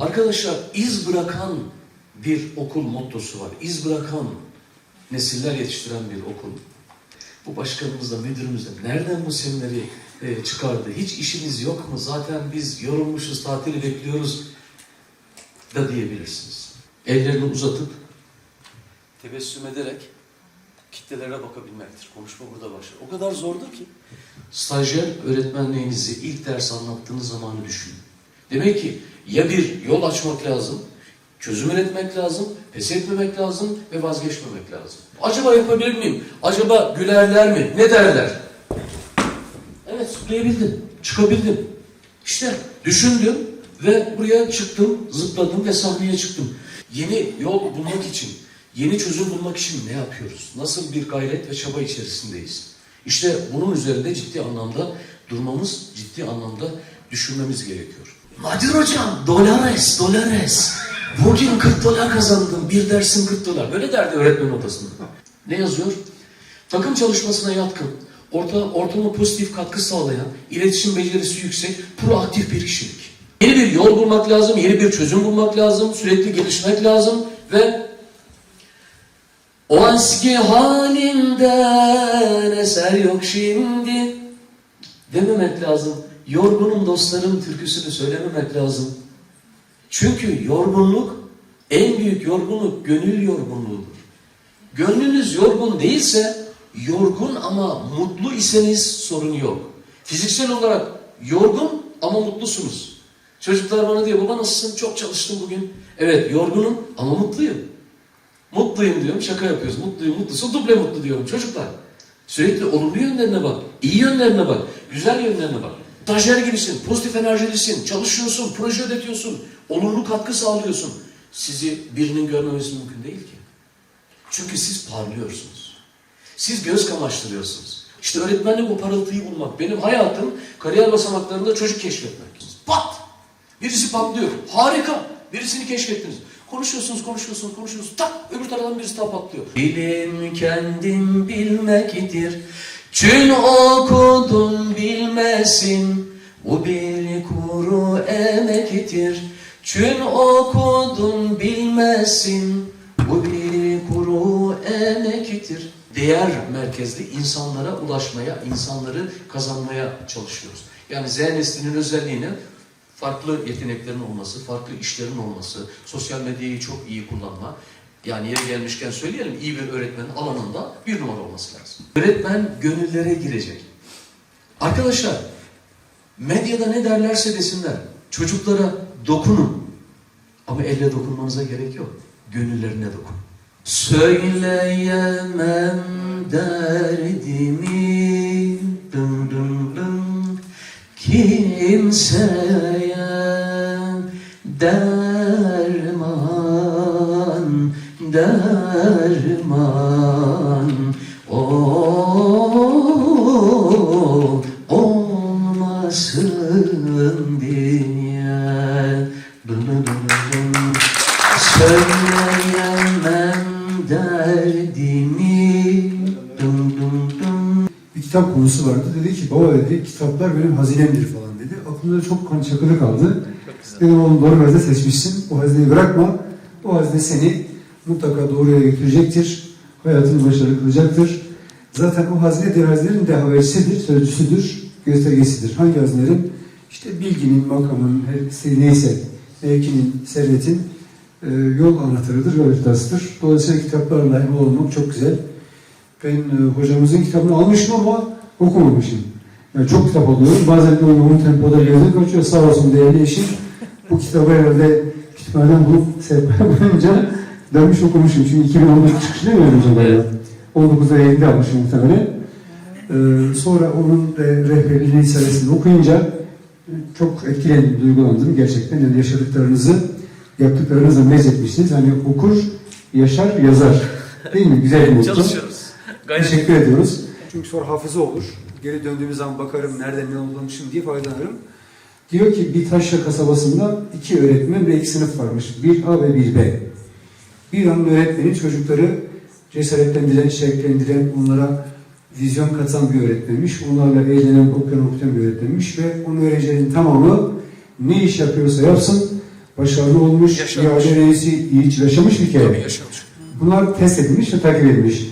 Arkadaşlar iz bırakan bir okul mottosu var. İz bırakan nesiller yetiştiren bir okul. Bu başkanımız da müdürümüz de nereden bu semineri e, çıkardı? Hiç işimiz yok mu? Zaten biz yorulmuşuz, tatili bekliyoruz da diyebilirsiniz. Ellerini uzatıp tebessüm ederek kitlelere bakabilmektir. Konuşma burada başlar. O kadar zordur ki. Stajyer öğretmenliğinizi ilk ders anlattığınız zamanı düşünün. Demek ki ya bir yol açmak lazım, çözüm üretmek lazım, pes etmemek lazım ve vazgeçmemek lazım. Acaba yapabilir miyim? Acaba gülerler mi? Ne derler? Evet, zıplayabildim, çıkabildim. İşte düşündüm ve buraya çıktım, zıpladım ve sahneye çıktım. Yeni yol bulmak için, yeni çözüm bulmak için ne yapıyoruz? Nasıl bir gayret ve çaba içerisindeyiz? İşte bunun üzerinde ciddi anlamda durmamız, ciddi anlamda düşünmemiz gerekiyor. Nadir hocam, dolares, dolares. Bugün 40 dolar kazandım, bir dersin 40 dolar. Böyle derdi öğretmen odasında. Ne yazıyor? Takım çalışmasına yatkın, orta, ortama pozitif katkı sağlayan, iletişim becerisi yüksek, proaktif bir kişilik. Yeni bir yol bulmak lazım, yeni bir çözüm bulmak lazım, sürekli gelişmek lazım ve o eski halinden eser yok şimdi dememek lazım. Yorgunum dostlarım türküsünü söylememek lazım. Çünkü yorgunluk, en büyük yorgunluk gönül yorgunluğudur. Gönlünüz yorgun değilse, yorgun ama mutlu iseniz sorun yok. Fiziksel olarak yorgun ama mutlusunuz. Çocuklar bana diyor, baba nasılsın? Çok çalıştım bugün. Evet, yorgunum ama mutluyum. Mutluyum diyorum, şaka yapıyoruz. Mutluyum, mutlusun, duble mutlu diyorum çocuklar. Sürekli olumlu yönlerine bak, iyi yönlerine bak, güzel yönlerine bak. Stajyer gibisin, pozitif enerjilisin, çalışıyorsun, proje üretiyorsun, olumlu katkı sağlıyorsun. Sizi birinin görmemesi mümkün değil ki. Çünkü siz parlıyorsunuz. Siz göz kamaştırıyorsunuz. İşte öğretmenlik o parıltıyı bulmak. Benim hayatım kariyer basamaklarında çocuk keşfetmek. Pat! Birisi patlıyor. Harika! Birisini keşfettiniz. Konuşuyorsunuz, konuşuyorsunuz, konuşuyorsunuz. Tak! Öbür taraftan birisi daha patlıyor. Bilim kendim bilmektir. Çün okudun bilmesin. Bu bir kuru emektir. Çün okudun bilmesin. Bu bir kuru emektir. Değer merkezli insanlara ulaşmaya, insanları kazanmaya çalışıyoruz. Yani Z neslinin özelliğini farklı yeteneklerin olması, farklı işlerin olması, sosyal medyayı çok iyi kullanma. Yani yeri gelmişken söyleyelim, iyi bir öğretmenin alanında bir numara olması lazım. Öğretmen gönüllere girecek. Arkadaşlar, medyada ne derlerse desinler, çocuklara dokunun. Ama elle dokunmanıza gerek yok. Gönüllerine dokun. Söyleyemem derdimi dın dın dın kimseye derman derman o olmasın diye söyleyemem derdimi dın dın dın bir kitap konusu vardı. Dedi ki baba dedi kitaplar benim hazinemdir falan dedi. Aklımda çok kan çakılı kaldı. Dedim oğlum doğru hazine seçmişsin. O hazineyi bırakma. O hazine seni mutlaka doğru yere götürecektir. Hayatını başarılı kılacaktır. Zaten o hazine diğer hazinelerin de habercisidir, sözcüsüdür, göstergesidir. Hangi hazinelerin? İşte bilginin, makamın, her neyse, mevkinin, servetin e, yol anahtarıdır, yol haritasıdır. Dolayısıyla kitaplarla hem olmak çok güzel. Ben e, hocamızın kitabını almışım ama okumamışım. Yani çok kitap alıyorum. Bazen böyle yoğun tempoda yazı kaçıyor. Sağ olsun değerli eşim. Bu kitabı herhalde kütüphaneden bulup sehpaya bulunca dönmüş okumuşum. Çünkü 2019 çıkışı değil mi hocam? Evet. 19'da yayında almışım muhtemelen. Ee, sonra onun e, rehberliğini hissiyatını okuyunca e, çok etkilendim, duygulandım gerçekten. Yani yaşadıklarınızı, yaptıklarınızla mezzetmişsiniz. Hani okur, yaşar, yazar. Değil mi? Güzel bir motto. Çalışıyoruz. Teşekkür ediyoruz. Çünkü sonra hafıza olur. Geri döndüğümüz zaman bakarım nereden ne olmuşum diye faydalanırım. Diyor ki bir taşra kasabasında iki öğretmen ve iki sınıf varmış. Bir A ve bir B. Bir öğretmeni çocukları cesaretlendiren, şevklendiren, onlara vizyon katan bir öğretmenmiş. Onlarla eğlenen, okuyan, okuyan bir öğretmenmiş ve onun öğrencilerin tamamı ne iş yapıyorsa yapsın başarılı olmuş, Yaşamış. ihale reisi iyi yaşamış bir kere. Tabii yaşamış. Bunlar test edilmiş ve takip edilmiş.